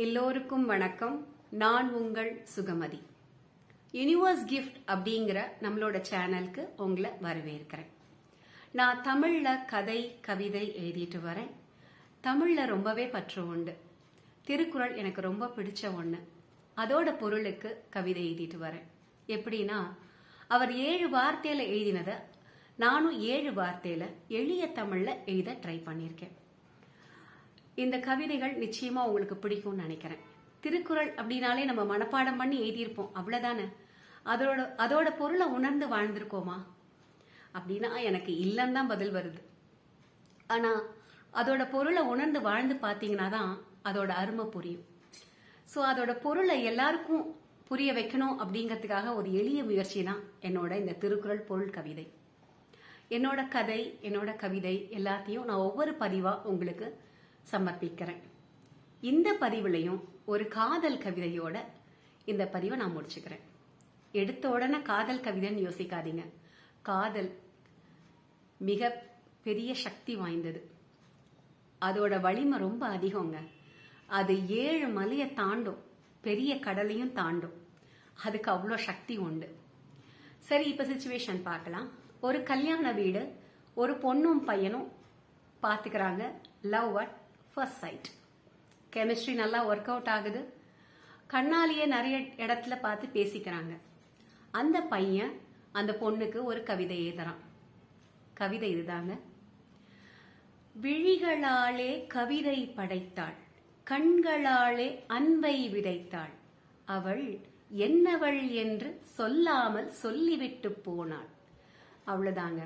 எல்லோருக்கும் வணக்கம். நான் உங்கள் சுகமதி. யூனிவர்ஸ் கிஃப்ட் அப்படிங்கிற நம்மளோட சேனலுக்கு உங்களை வரவேற்கிறேன். நான் தமிழில் கதை கவிதை எழுதிட்டு வரேன். தமிழில் ரொம்பவே பற்று உண்டு. திருக்குறள் எனக்கு ரொம்ப பிடிச்ச ஒன்று அதோட பொருளுக்கு கவிதை எழுதிட்டு வரேன். எப்படின்னா அவர் ஏழு வார்த்தையில் எழுதினதை நானும் ஏழு வார்த்தையில் எளிய தமிழில் எழுத ட்ரை பண்ணியிருக்கேன். இந்த கவிதைகள் நிச்சயமா உங்களுக்கு பிடிக்கும்னு நினைக்கிறேன். திருக்குறள் அப்படின்னாலே நம்ம மனப்பாடம் பண்ணி எழுதியிருப்போம். அவ்வளவுதானே? அதோட அதோட பொருளை உணர்ந்து வாழ்ந்திருக்கோமா? அப்படின்னா எனக்கு இல்லைன்னு தான் பதில் வருது. ஆனா அதோட பொருளை உணர்ந்து வாழ்ந்து பார்த்தீங்கன்னா தான் அதோட அருமை புரியும். ஸோ அதோட பொருளை எல்லாருக்கும் புரிய வைக்கணும் அப்படிங்கிறதுக்காக ஒரு எளிய முயற்சி தான் என்னோட இந்த திருக்குறள் பொருள் கவிதை. என்னோட கதை என்னோட கவிதை எல்லாத்தையும் நான் ஒவ்வொரு பதிவா உங்களுக்கு சமர்ப்பிக்கிறேன். இந்த பதிவுலையும் ஒரு காதல் கவிதையோட இந்த பதிவை நான் முடிச்சுக்கிறேன். எடுத்த உடனே காதல் கவிதைன்னு யோசிக்காதீங்க. காதல் மிக பெரிய சக்தி வாய்ந்தது. அதோட வலிமை ரொம்ப அதிகங்க. அது ஏழு மலையை தாண்டும். பெரிய கடலையும் தாண்டும். அதுக்கு அவ்வளோ சக்தி உண்டு. சரி இப்போ சுச்சுவேஷன் பார்க்கலாம். ஒரு கல்யாண வீடு ஒரு பொண்ணும் பையனும் பார்த்துக்கிறாங்க love at first sight chemistry நல்லா ஒர்க் அவுட் ஆகுது. கண்ணாலேயே நிறைய இடத்துல பார்த்து பேசிக்கிறாங்க. அந்த பையன் அந்த பொண்ணுக்கு ஒரு கவிதை எழுதுறான் கவிதை இதுதாங்க. விழிகளாலே கவிதை படைத்தாள். கண்களாலே அன்பை விதைத்தாள். அவள் என்னவள் என்று சொல்லாமல் சொல்லிவிட்டு போனாள். அவ்வளவுதாங்க.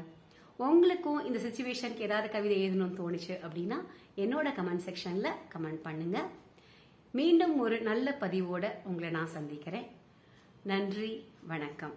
உங்களுக்கும் இந்த சுச்சுவேஷனுக்கு ஏதாவது கவிதை எழுதணும்னு தோணுச்சு அப்படின்னா என்னோட கமெண்ட் செக்ஷன்ல கமெண்ட் பண்ணுங்க. மீண்டும் ஒரு நல்ல பதிவோட உங்களை நான் சந்திக்கிறேன். நன்றி வணக்கம்.